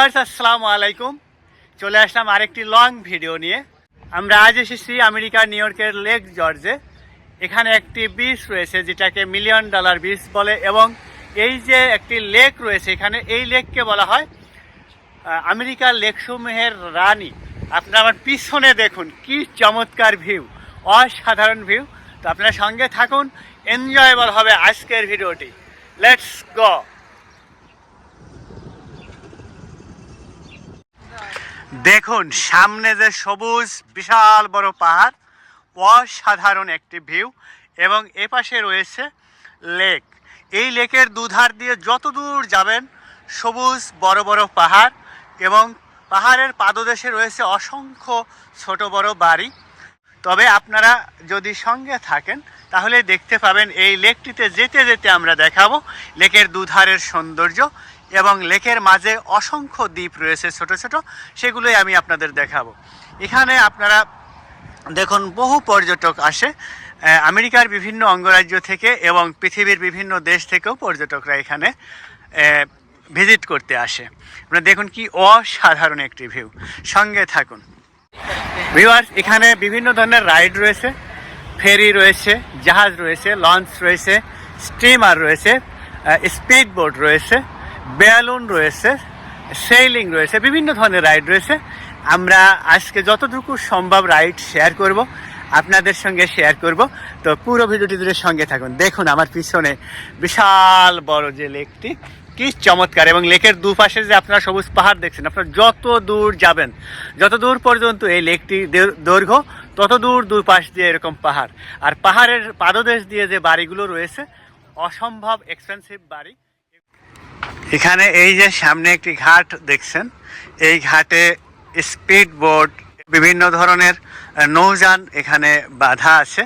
Viewers, আসসালামু আলাইকুম। চলে আসলাম আরেকটি লং ভিডিও নিয়ে। আমরা আজ এসেছি আমেরিকার নিউ ইয়র্কের লেক জর্জে। এখানে একটি বিচ রয়েছে যেটাকে মিলিয়ন ডলার বিচ বলে এবং এই যে একটি লেক রয়েছে, এখানে এই লেককে বলা হয় আমেরিকার লেকসমূহের রানী। আপনারা আমার পিছনে দেখুন, কি চমৎকার ভিউ অসাধারণ ভিউ তো আপনারা সঙ্গে থাকুন এনজয়েবল হবে আজকের ভিডিওটি। লেটস গো দেখুন, সামনে যে সবুজ, বিশাল বড় পাহাড়, অসাধারণ একটি ভিউ এবং এপাশে রয়েছে লেক এই লেকের দুধার দিয়ে যত দূর যাবেন, সবুজ, বড় বড় পাহাড় এবং পাহাড়ের পাদদেশে রয়েছে অসংখ্য ছোট বড় বাড়ি। তবে আপনারা যদি সঙ্গে থাকেন, তাহলে দেখতে পাবেন এই লেকটিতে যেতে যেতে আমরা দেখাবো লেকের দুধারের সৌন্দর্য এবং লেকের মাঝে অসংখ্য দ্বীপ রয়েছে ছোট ছোট, সেগুলোই আমি আপনাদের দেখাবো। এখানে আপনারা দেখুন, বহু পর্যটক আসে। আমেরিকার বিভিন্ন অঙ্গরাজ্য থেকে এবং পৃথিবীর বিভিন্ন দেশ থেকেও পর্যটকরা এখানে ভিজিট করতে আসে। আপনারা দেখুন কি অসাধারণ একটি ভিউ। সঙ্গে থাকুন। ভিউয়ার্স, এখানে বিভিন্ন ধরনের রাইড রয়েছে, ফেরি রয়েছে, জাহাজ রয়েছে, লঞ্চ রয়েছে, স্টিমার রয়েছে স্পিড বোট রয়েছে। বেলুন রয়েছে সেইলিং রয়েছে, বিভিন্ন ধরনের রাইড রয়েছে। আমরা আজকে যতটুকু সম্ভব রাইড শেয়ার করব, আপনাদের সঙ্গে শেয়ার করব। তো পুরো ভিডিওটি জুড়ে সঙ্গে থাকুন। দেখুন আমার পিছনে বিশাল বড় যে লেকটি, কি চমৎকার। এবং লেকের দুপাশে যে আপনারা সবুজ পাহাড় দেখছেন, আপনারা যত দূর যাবেন, যত দূর পর্যন্ত এই লেকটি দৈর্ঘ্য, তত দূর দুই পাশ দিয়ে এরকম পাহাড়। আর পাহাড়ের পাদদেশ দিয়ে যে বাড়িগুলো রয়েছে, অসম্ভব এক্সপেন্সিভ বাড়ি। এখানে এই যে সামনে একটি ঘাট দেখছেন, এই ঘাটে স্পিড বোট, বিভিন্ন ধরনের নৌযান এখানে বাধা আছে।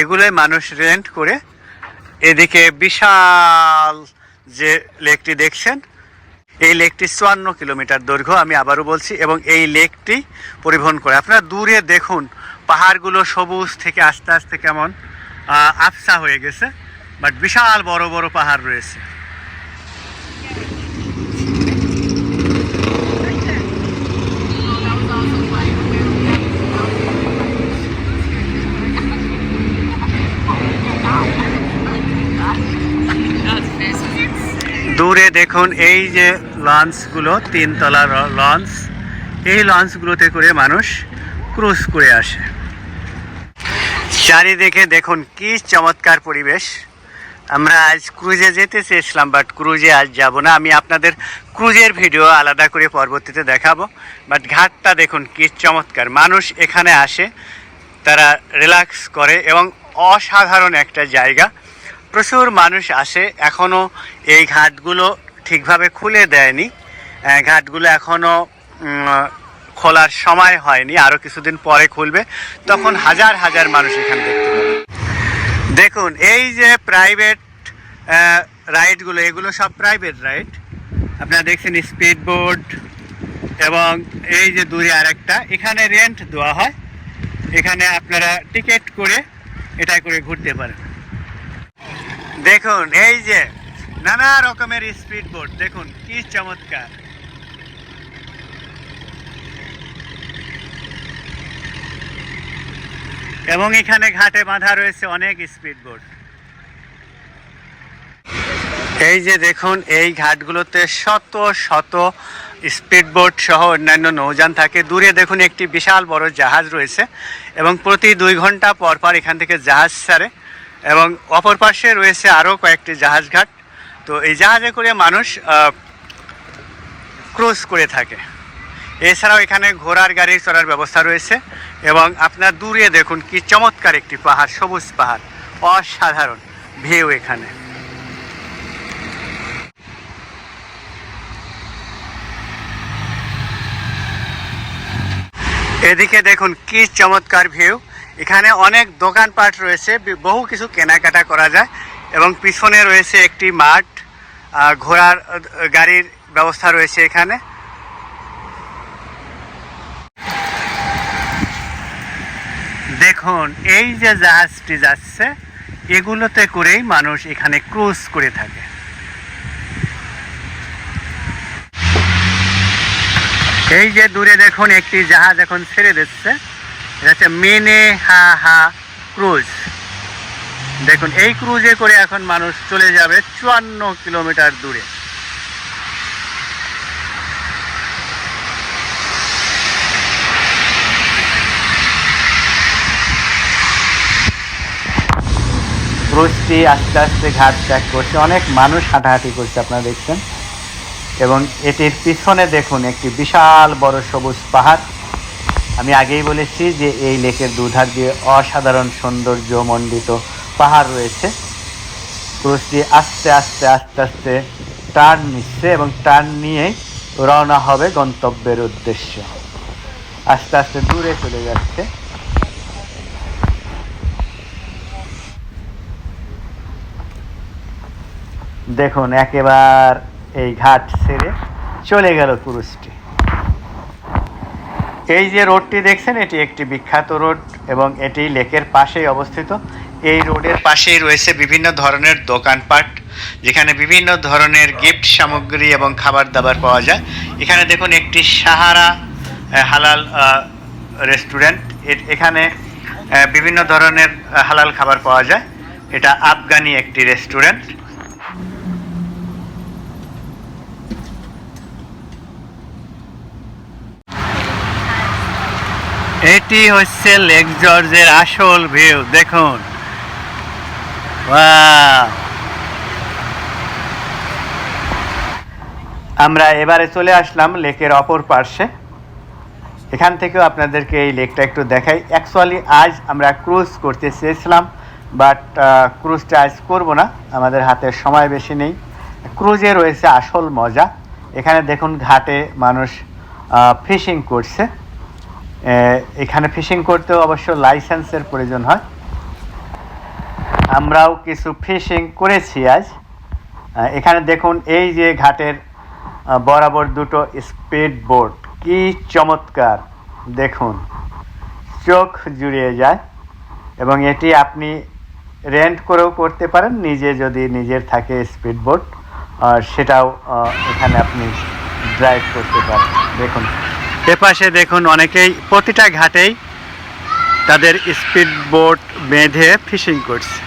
এগুলোই মানুষ রেন্ট করে এদিকে বিশাল যে লেকটি দেখছেন, এই লেকটি চুয়ান্ন কিলোমিটার দৈর্ঘ্য, আমি আবারও বলছি, এবং এই লেকটি পরিবহন করে। আপনারা দূরে দেখুন, পাহাড়গুলো সবুজ থেকে আস্তে আস্তে কেমন আফসা হয়ে গেছে, বাট বিশাল বড় বড় পাহাড় রয়েছে দূরে দেখুন, এই যে লঞ্চগুলো তিনতলা লঞ্চ এই লঞ্চগুলোতে করে মানুষ ক্রুজ করে আসে। চারিদিকে দেখুন, কি চমৎকার পরিবেশ। আমরা আজ ক্রুজে যেতে চেয়েছিলাম বাট ক্রুজে আজ যাব না। আমি আপনাদের ক্রুজের ভিডিও আলাদা করে পরবর্তীতে দেখাবো। বাট ঘাটটা দেখুন, কি চমৎকার। মানুষ এখানে আসে, তারা রিল্যাক্স করে এবং অসাধারণ একটা জায়গা। প্রচুর মানুষ আসে। এখনও এই ঘাটগুলো ঠিকভাবে খুলে দেয়নি। ঘাটগুলো এখনও খোলার সময় হয়নি আরও কিছুদিন পরে খুলবে। তখন হাজার হাজার মানুষ এখানে দেখতে পাবে। দেখুন, এই যে প্রাইভেট রাইডগুলো এগুলো সব প্রাইভেট রাইড আপনারা দেখছেন স্পিড বোর্ড এবং এই যে দূরে আরেকটা, এখানে রেন্ট দেওয়া হয়। এখানে আপনারা টিকিট করে, এটা করে ঘুরতে পারেন। দেখুন, এই যে নানা রকমের স্পিড বোট, দেখুন, কি চমৎকার। এবং এখানে ঘাটে বাঁধা রয়েছে অনেক স্পিড বোট। এই যে দেখুন, এই ঘাটগুলোতে শত শত স্পিড বোট সহ অন্যান্য নৌযান থাকে। দূরে দেখুন, একটি বিশাল বড় জাহাজ রয়েছে এবং প্রতি দুই ঘণ্টা পর পর এখান থেকে জাহাজ ছাড়ে এবং অপর পাশে রয়েছে আরও কয়েকটি জাহাজ ঘাট। তো এই জাহাজে করে মানুষ ক্রুজ করে থাকে। এছাড়াও এখানে ঘোড়ার গাড়ি চড়ার ব্যবস্থা রয়েছে এবং আপনার দূরে দেখুন কি চমৎকার একটি পাহাড়, সবুজ পাহাড়, অসাধারণ ভিউ এখানে। এদিকে দেখুন কি চমৎকার ভিউ। এখানে অনেক দোকানপাট রয়েছে বহু কিছু কেনাকাটা করা যায় এবং পিছনে রয়েছে একটি মাঠ। ঘোড়ার গাড়ির ব্যবস্থা রয়েছে এখানে। দেখুন, এই যে জাহাজটি যাচ্ছে, এগুলোতে করেই মানুষ এখানে ক্রুজ করে থাকে। এই যে দূরে দেখুন, একটি জাহাজ এখন ছেড়ে দিচ্ছে। এটা হচ্ছে মেনে হা হা ক্রুজ। দেখুন, এই ক্রুজে করে এখন মানুষ চলে যাবে চুয়ান্ন কিলোমিটার দূরে। ক্রুজটি আস্তে আস্তে ঘাট ত্যাগ করছে, অনেক মানুষ হাঁটাহাঁটি করছে, আপনারা দেখছেন। এবং এটির পিছনে দেখুন, একটি বিশাল বড় সবুজ পাহাড়। আমি আগেই বলেছি যে এই লেকের দুধার দিয়ে অসাধারণ সৌন্দর্য মণ্ডিত পাহাড় রয়েছে। ক্রুজটি আস্তে আস্তে আস্তে আস্তে টার্ন নিচ্ছে এবং টার্ন নিয়েই রওনা হবে গন্তব্যের উদ্দেশ্যে। আস্তে আস্তে দূরে চলে যাচ্ছে। দেখুন, একেবার এই ঘাট ছেড়ে চলে গেল ক্রুজটি এই যে রোডটি দেখছেন, এটি একটি বিখ্যাত রোড এবং এটি লেকের পাশেই অবস্থিত। এই রোডের পাশেই রয়েছে বিভিন্ন ধরনের দোকানপাট, যেখানে বিভিন্ন ধরনের গিফট সামগ্রী এবং খাবার দাবার পাওয়া যায়। এখানে দেখুন একটি সাহারা হালাল রেস্টুরেন্ট এখানে বিভিন্ন ধরনের হালাল খাবার পাওয়া যায়। এটা আফগানি একটি রেস্টুরেন্ট এটি হচ্ছে লেক জর্জের আসল ভিউ দেখুন! আমরা এবারে চলে আসলাম লেকের অপর পার্শ্বে। এখান থেকেও আপনাদেরকে এই লেকটা একটু দেখাই। অ্যাকচুয়ালি আজ আমরা ক্রুজ করতে চেয়েছিলাম বাট ক্রুজটা আজ করব না। আমাদের হাতে সময় বেশি নেই। ক্রুজে রয়েছে আসল মজা। এখানে দেখুন ঘাটে মানুষ ফিশিং করছে। এখানে ফিশিং করতেও অবশ্য লাইসেন্সের প্রয়োজন হয়। আমরাও কিছু ফিশিং করেছি আজ। এখানে দেখুন এই যে ঘাটের বরাবর দুটো স্পিড বোট কি চমৎকার, দেখুন। চোখ জুড়িয়ে যায় এবং এটি আপনি রেন্ট করেও করতে পারেন, নিজে যদি নিজের থাকে স্পিড বোট সেটাও এখানে আপনি ড্রাইভ করতে পারেন। দেখুন। এপাশে দেখুন অনেকেই প্রতিটা ঘাটেই তাদের স্পিড বোট বেঁধে ফিশিং করছে।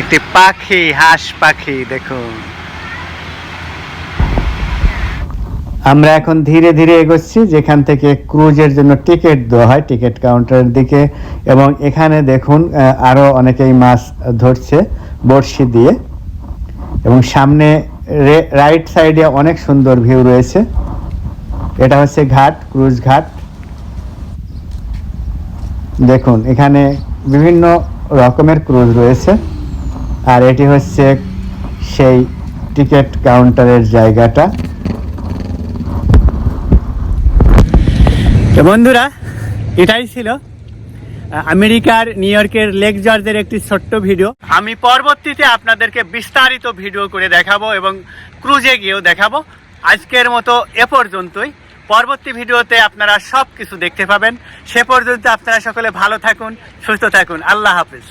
একটি পাখি, হাঁস পাখি দেখুন আমরা এখন ধীরে ধীরে এগোচ্ছি, যেখান থেকে ক্রুজের জন্য টিকিট দেওয়া হয়, টিকিট কাউন্টারের দিকে। এবং এখানে দেখুন আরও অনেকেই মাছ ধরছে বড়শি দিয়ে। এবং সামনে রাইট সাইডে অনেক সুন্দর ভিউ রয়েছে। এটা হচ্ছে ঘাট, ক্রুজ ঘাট। দেখুন, এখানে বিভিন্ন রকমের ক্রুজ রয়েছে। আর এটি হচ্ছে সেই টিকিট কাউন্টারের জায়গাটা। তো বন্ধুরা, এটাই ছিল আমেরিকার নিউ ইয়র্কের লেক জর্জের একটি ছোট্ট ভিডিও। আমি পরবর্তীতে আপনাদেরকে বিস্তারিত ভিডিও করে দেখাবো এবং ক্রুজে গিয়েও দেখাবো। আজকের মতো এ পর্যন্তই। পরবর্তী ভিডিওতে আপনারা সব কিছু দেখতে পাবেন। সে পর্যন্ত আপনারা সকলে ভালো থাকুন, সুস্থ থাকুন। আল্লাহ হাফিজ।